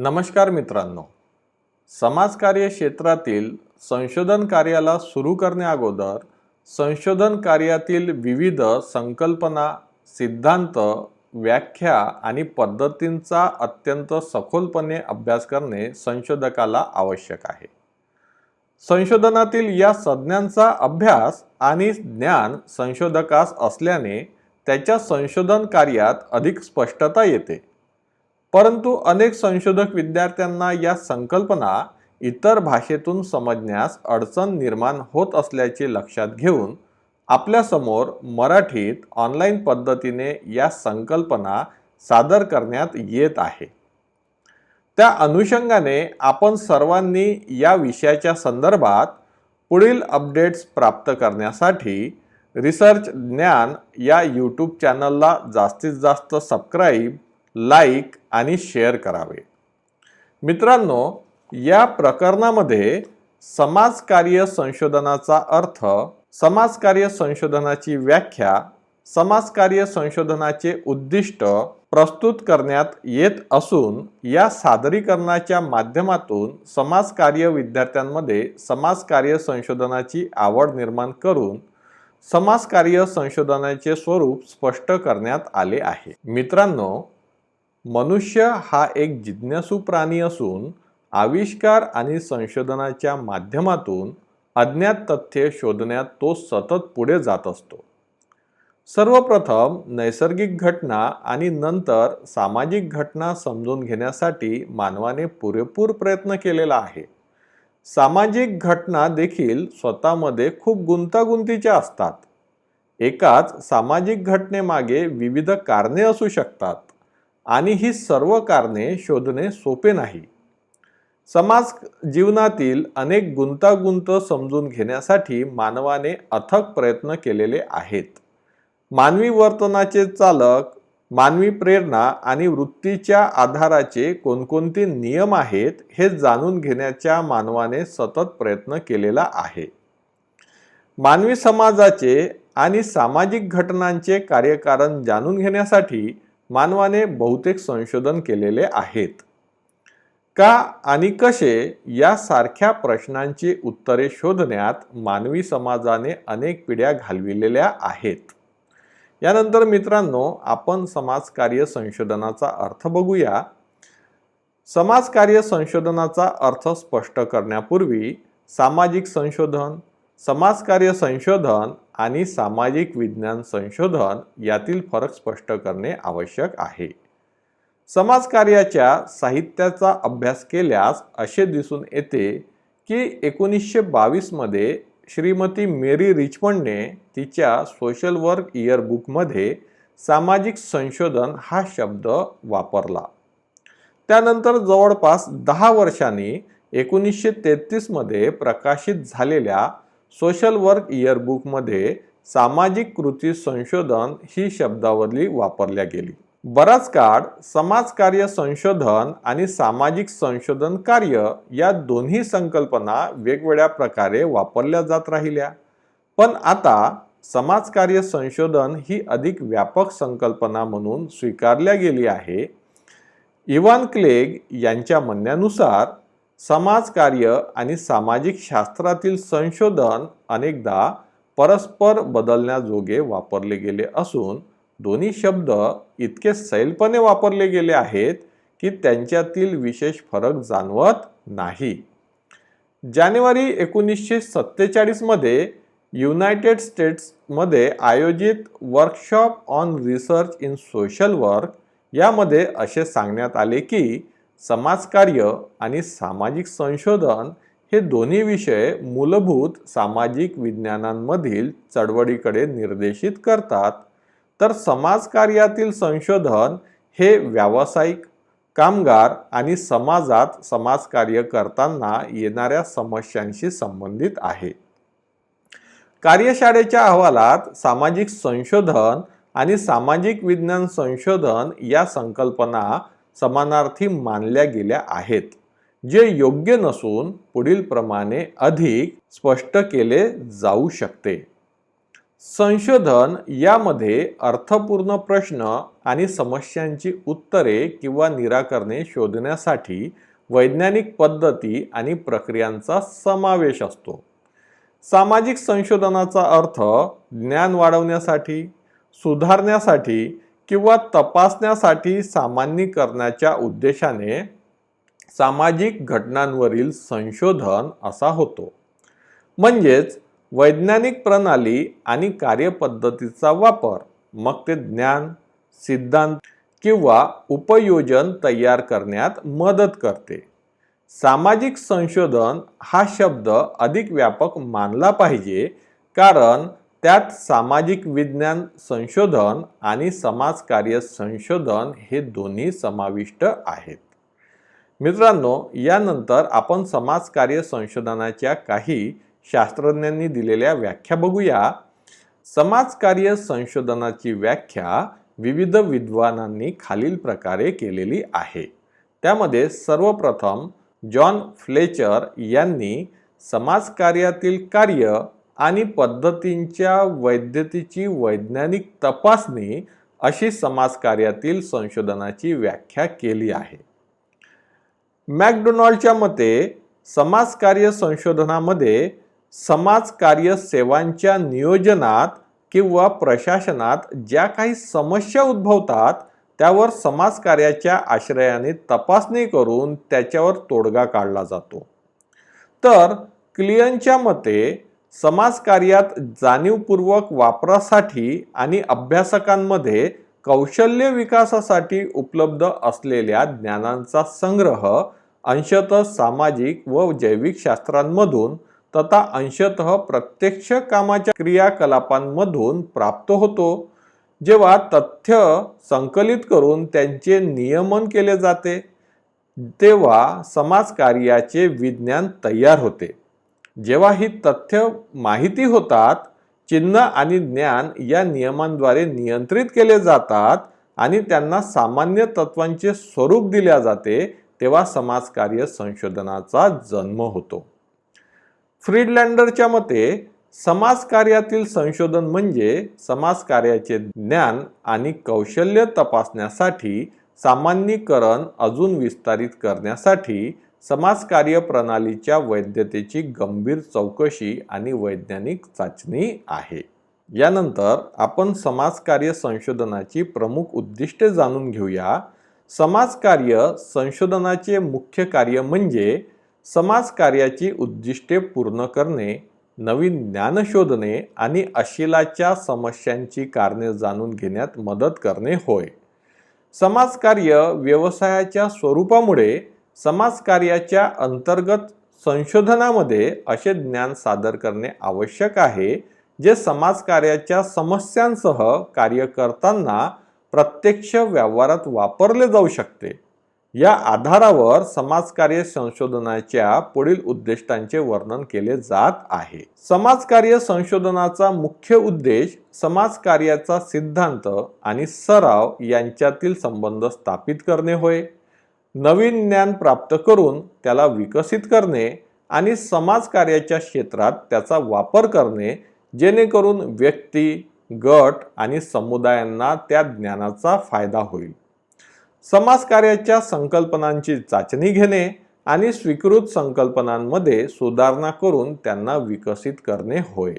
नमस्कार मित्रांनो. समाजकार्य क्षेत्रातील संशोधन कार्याला सुरू करण्याअगोदर संशोधन कार्यातील विविध संकल्पना सिद्धांत व्याख्या आणि पद्धतींचा अत्यंत सखोलपणे अभ्यास करणे संशोधकाला आवश्यक आहे. संशोधनातील या संज्ञांचा अभ्यास आणि ज्ञान संशोधकास असल्याने त्याच्या संशोधन कार्यात अधिक स्पष्टता येते. परंतु अनेक संशोधक विद्यार्थ्यांना या संकल्पना इतर भाषेतून समजण्यास अडचण निर्माण होत असल्याचे लक्षात घेऊन आपल्यासमोर मराठीत ऑनलाईन पद्धतीने या संकल्पना सादर करण्यात येत आहे. त्या अनुषंगाने आपण सर्वांनी या विषयाच्या संदर्भात पुढील अपडेट्स प्राप्त करण्यासाठी रिसर्च ज्ञान या यूट्यूब चॅनलला जास्तीत जास्त सबस्क्राईब लाईक आणि शेअर करावे. मित्रांनो या प्रकरणामध्ये समाजकार्य संशोधनाचा अर्थ समाजकार्य संशोधनाची व्याख्या समाजकार्य संशोधनाचे उद्दिष्ट प्रस्तुत करण्यात येत असून या सादरीकरणाच्या माध्यमातून समाजकार्य विद्यार्थ्यांमध्ये समाजकार्य संशोधनाची आवड निर्माण करून समाजकार्य संशोधनाचे स्वरूप स्पष्ट करण्यात आले आहे. मित्रांनो मनुष्य हा एक जिज्ञासू प्राणी असून आविष्कार आणि संशोधनाच्या माध्यमातून अज्ञात तथ्ये शोधण्यात तो सतत पुढे जात असतो. सर्वप्रथम नैसर्गिक घटना आणि नंतर सामाजिक घटना समजून घेण्यासाठी मानवाने पुरेपूर प्रयत्न केलेला आहे. सामाजिक घटना देखील स्वतःमध्ये खूप गुंतागुंतीच्या असतात. एकाच सामाजिक घटनेमागे विविध कारणे असू शकतात. आणि ही सर्व कारणे शोधणे सोपे नाही. समाज जीवनातील अनेक गुंतागुंत समजून घेण्यासाठी मानवाने अथक प्रयत्न केलेले आहेत. मानवी वर्तनाचे चालक मानवी प्रेरणा आणि वृत्तीच्या आधाराचे कोणकोणते नियम आहेत हे जाणून घेण्याच्या मानवाने सतत प्रयत्न केलेला आहे. मानवी समाजाचे आणि सामाजिक घटनांचे कार्यकारण जाणून घेण्यासाठी मानवाने बहुतेक संशोधन केलेले आहेत. का आणि कसे यासारख्या प्रश्नांची उत्तरे शोधण्यात मानवी समाजाने अनेक पिढ्या घालविलेल्या आहेत? यानंतर मित्रांनो आपण समाजकार्य संशोधनाचा अर्थ बघूया. समाजकार्य संशोधनाचा अर्थ स्पष्ट करण्यापूर्वी सामाजिक संशोधन समाजकार्य संशोधन आणि सामाजिक विज्ञान संशोधन यातील फरक स्पष्ट करणे आवश्यक आहे. समाजकार्याच्या साहित्याचा अभ्यास केल्यास असे दिसून येते की एकोणीसशे बावीसमध्ये श्रीमती मेरी रिचमंडने तिच्या सोशल वर्क इयरबुकमध्ये सामाजिक संशोधन हा शब्द वापरला. त्यानंतर जवळपास दहा वर्षांनी एकोणीसशे तेहतीसमध्ये प्रकाशित झालेल्या सोशल वर्क इयरबुकमध्ये सामाजिक कृती संशोधन ही शब्दावली वापरल्या गेली. बराच काळ समाजकार्य संशोधन आणि सामाजिक संशोधन कार्य या दोन्ही संकल्पना वेगवेगळ्या प्रकारे वापरल्या जात राहिल्या. पण आता समाजकार्य संशोधन ही अधिक व्यापक संकल्पना म्हणून स्वीकारल्या गेली आहे. इवान क्लेग यांच्या म्हणण्यानुसार समाजकार्य आणि सामाजिक शास्त्रातील संशोधन अनेकदा परस्पर बदलण्याजोगे वापरले गेले असून दोन्ही शब्द इतके सैलपणे वापरले गेले आहेत की त्यांच्यातील विशेष फरक जाणवत नाही. जानेवारी एकोणीसशे सत्तेचाळीसमध्ये युनायटेड स्टेट्समध्ये आयोजित workshop on research in social work यामध्ये असे सांगण्यात आले की समाजकार्य आणि सामाजिक संशोधन हे दोन्ही विषय मूलभूत सामाजिक विज्ञानांमधील चळवळीकडे निर्देशित करतात. तर समाजकार्यातील संशोधन हे व्यावसायिक कामगार आणि समाजात समाजकार्य करताना येणाऱ्या समस्यांशी संबंधित आहे. कार्यशाळेच्या अहवालात सामाजिक संशोधन आणि सामाजिक विज्ञान संशोधन या संकल्पना समानार्थी मानल्या गेल्या आहेत जे योग्य नसून पुढील प्रमाणे अधिक स्पष्ट केले जाऊ शकते. संशोधन यामध्ये अर्थपूर्ण प्रश्न आणि समस्यांची उत्तरे किंवा निराकरणे शोधण्यासाठी वैज्ञानिक पद्धती आणि प्रक्रियांचा समावेश असतो. सामाजिक संशोधनाचा अर्थ ज्ञान वाढवण्यासाठी सुधारण्यासाठी किंवा तपासण्यासाठी सामान्यीकरणाच्या उद्देशाने सामाजिक घटनांवरील संशोधन असा होतो. म्हणजेच वैज्ञानिक प्रणाली आणि कार्यपद्धतीचा वापर मग ते ज्ञान सिद्धांत किंवा उपयोजन तयार करण्यात मदत करते. सामाजिक संशोधन हा शब्द अधिक व्यापक मानला पाहिजे कारण त्यात सामाजिक विज्ञान संशोधन आणि समाजकार्य संशोधन हे दोन्ही समाविष्ट आहेत. मित्रांनो यानंतर आपण समाजकार्य संशोधनाच्या काही शास्त्रज्ञांनी दिलेल्या व्याख्या बघूया. समाजकार्य संशोधनाची व्याख्या विविध विद्वानांनी खालील प्रकारे केलेली आहे. त्यामध्ये सर्वप्रथम जॉन फ्लेचर यांनी समाजकार्यातील कार्य आणि पद्धतींच्या वैधतेची वैज्ञानिक तपासणी अशी समाजकार्यातील संशोधनाची व्याख्या केली आहे. मॅकडोनाल्डच्या मते समाजकार्य संशोधनामध्ये समाजकार्य सेवांच्या नियोजनात किंवा प्रशासनात ज्या काही समस्या उद्भवतात त्यावर समाजकार्याच्या आश्रयाने तपासणी करून त्याच्यावर तोडगा काढला जातो. तर क्लियनच्या मते समाजकार्यात जाणीवपूर्वक वापरासाठी आणि अभ्यासकांमध्ये कौशल्य विकासासाठी उपलब्ध असलेल्या ज्ञानांचा संग्रह अंशतः सामाजिक व जैविक शास्त्रांमधून तथा अंशतः प्रत्यक्ष कामाच्या क्रियाकलापांमधून प्राप्त होतो. जेव्हा तथ्य संकलित करून त्यांचे नियमन केले जाते तेव्हा समाजकार्याचे विज्ञान तयार होते. जेव्हा ही तथ्य माहिती होतात चिन्ह आणि ज्ञान या नियमांद्वारे नियंत्रित केले जातात आणि त्यांना सामान्य तत्वांचे स्वरूप दिल्या जाते तेव्हा समाजकार्य संशोधनाचा जन्म होतो. फ्रीडलँडरच्या मते समाजकार्यातील संशोधन म्हणजे समाजकार्याचे ज्ञान आणि कौशल्य तपासण्यासाठी सामान्यीकरण अजून विस्तारित करण्यासाठी समाजकार्य प्रणालीच्या वैधतेची गंभीर चौकशी आणि वैज्ञानिक चाचणी आहे. यानंतर आपण समाजकार्य संशोधनाची प्रमुख उद्दिष्टे जाणून घेऊया. समाजकार्य संशोधनाचे मुख्य कार्य म्हणजे समाजकार्याची उद्दिष्टे पूर्ण करणे नवीन ज्ञान शोधणे आणि अशिलाच्या समस्यांची कारणे जाणून घेण्यात मदत करणे होय. समाजकार्य व्यवसायाच्या स्वरूपामुळे समाजकार्याच्या अंतर्गत संशोधनामध्ये असे ज्ञान सादर करणे आवश्यक आहे जे समाजकार्याच्या समस्यांसह कार्य करताना प्रत्यक्ष व्यवहारात वापरले जाऊ शकते. या आधारावर समाजकार्य संशोधनाच्या पुढील उद्दिष्टांचे वर्णन केले जात आहे. समाजकार्य संशोधनाचा मुख्य उद्देश समाजकार्याचा सिद्धांत आणि सराव यांच्यातील संबंध स्थापित करणे होय. नवीन ज्ञान प्राप्त करून त्याला विकसित करणे आणि समाजकार्याच्या क्षेत्रात त्याचा वापर करणे जेणेकरून व्यक्ती गट आणि समुदायांना त्या ज्ञानाचा फायदा होईल. समाजकार्याच्या संकल्पनांची चाचणी घेणे आणि स्वीकृत संकल्पनांमध्ये सुधारणा करून त्यांना विकसित करणे होय.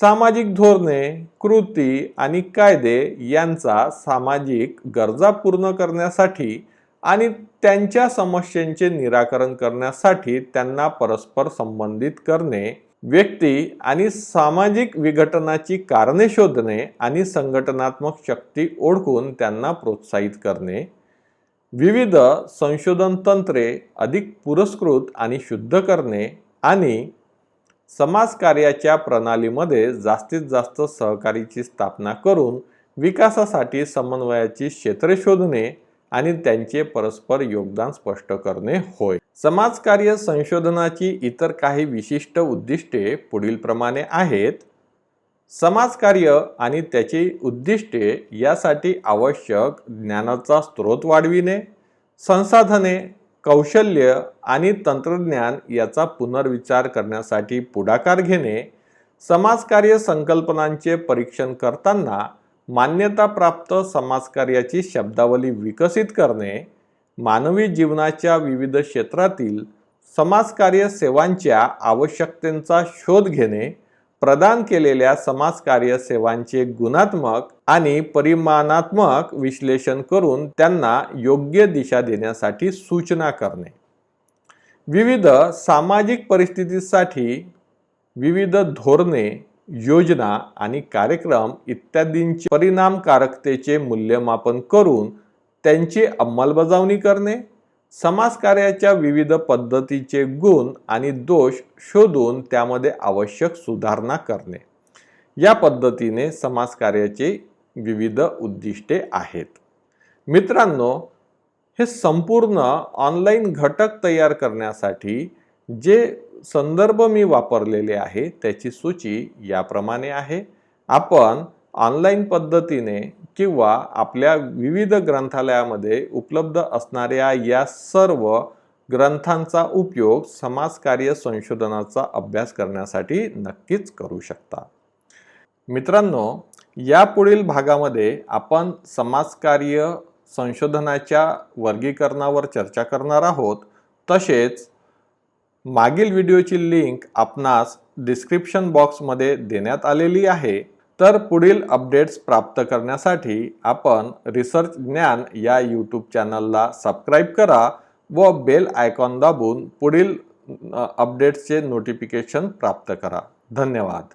सामाजिक धोरणे कृती आणि कायदे यांचा सामाजिक गरजा पूर्ण करण्यासाठी आणि त्यांच्या समस्यांचे निराकरण करण्यासाठी त्यांना परस्पर संबंधित करणे व्यक्ती आणि सामाजिक विघटनाची कारणे शोधणे आणि संघटनात्मक शक्ती ओळखून त्यांना प्रोत्साहित करणे. विविध संशोधन तंत्रे अधिक पुरस्कृत आणि शुद्ध करणे आणि समाजकार्याच्या प्रणालीमध्ये जास्तीत जास्त सहकारीची स्थापना करून विकासासाठी समन्वयाची क्षेत्रे शोधणे आणि त्यांचे परस्पर योगदान स्पष्ट करणे होय. समाजकार्य संशोधनाची इतर काही विशिष्ट उद्दिष्टे पुढीलप्रमाणे आहेत. समाजकार्य आणि त्याची उद्दिष्टे यासाठी आवश्यक ज्ञानाचा स्रोत वाढविणे संसाधने कौशल्य आणि तंत्रज्ञान याचा पुनर्विचार करण्यासाठी पुढाकार घेणे समाजकार्य संकल्पनांचे परीक्षण करताना मान्यताप्राप्त समाजकार्याची शब्दावली विकसित करणे मानवी जीवनाच्या विविध क्षेत्रातील समाजकार्य सेवांच्या आवश्यकतेचा शोध घेणे प्रदान केलेल्या समाजकार्य सेवांचे गुणात्मक आणि परिमाणात्मक विश्लेषण करून त्यांना योग्य दिशा देण्यासाठी सूचना करणे. विविध सामाजिक परिस्थितीसाठी विविध धोरणे योजना आणि कार्यक्रम इत्यादींचे परिणामकारकतेचे मूल्यमापन करून त्यांची अंमलबजावणी करणे समाजकार्याच्या विविध पद्धतीचे गुण आणि दोष शोधून त्यामध्ये आवश्यक सुधारणा करणे. या पद्धतीने समाजकार्याचे विविध उद्दिष्टे आहेत. मित्रांनो हे संपूर्ण ऑनलाईन घटक तयार करण्यासाठी जे संदर्भ मी वापरलेले आहे त्याची सूची याप्रमाणे आहे. आपण ऑनलाईन पद्धतीने किंवा आपल्या विविध ग्रंथालयामध्ये उपलब्ध असणाऱ्या या सर्व ग्रंथांचा उपयोग समाजकार्य संशोधनाचा अभ्यास करण्यासाठी नक्कीच करू शकता. मित्रांनो यापुढील भागामध्ये आपण समाजकार्य संशोधनाच्या वर्गीकरणावर चर्चा करणार आहोत. तसेच मागील व्हिडिओची लिंक आपणास डिस्क्रिप्शन बॉक्समध्ये देण्यात आलेली आहे. तर पुढील अपडेट्स प्राप्त करण्यासाठी आपण रिसर्च ज्ञान या यूट्यूब चॅनलला सबस्क्राईब करा व बेल आयकॉन दाबून पुढील अपडेट्सचे नोटिफिकेशन प्राप्त करा. धन्यवाद.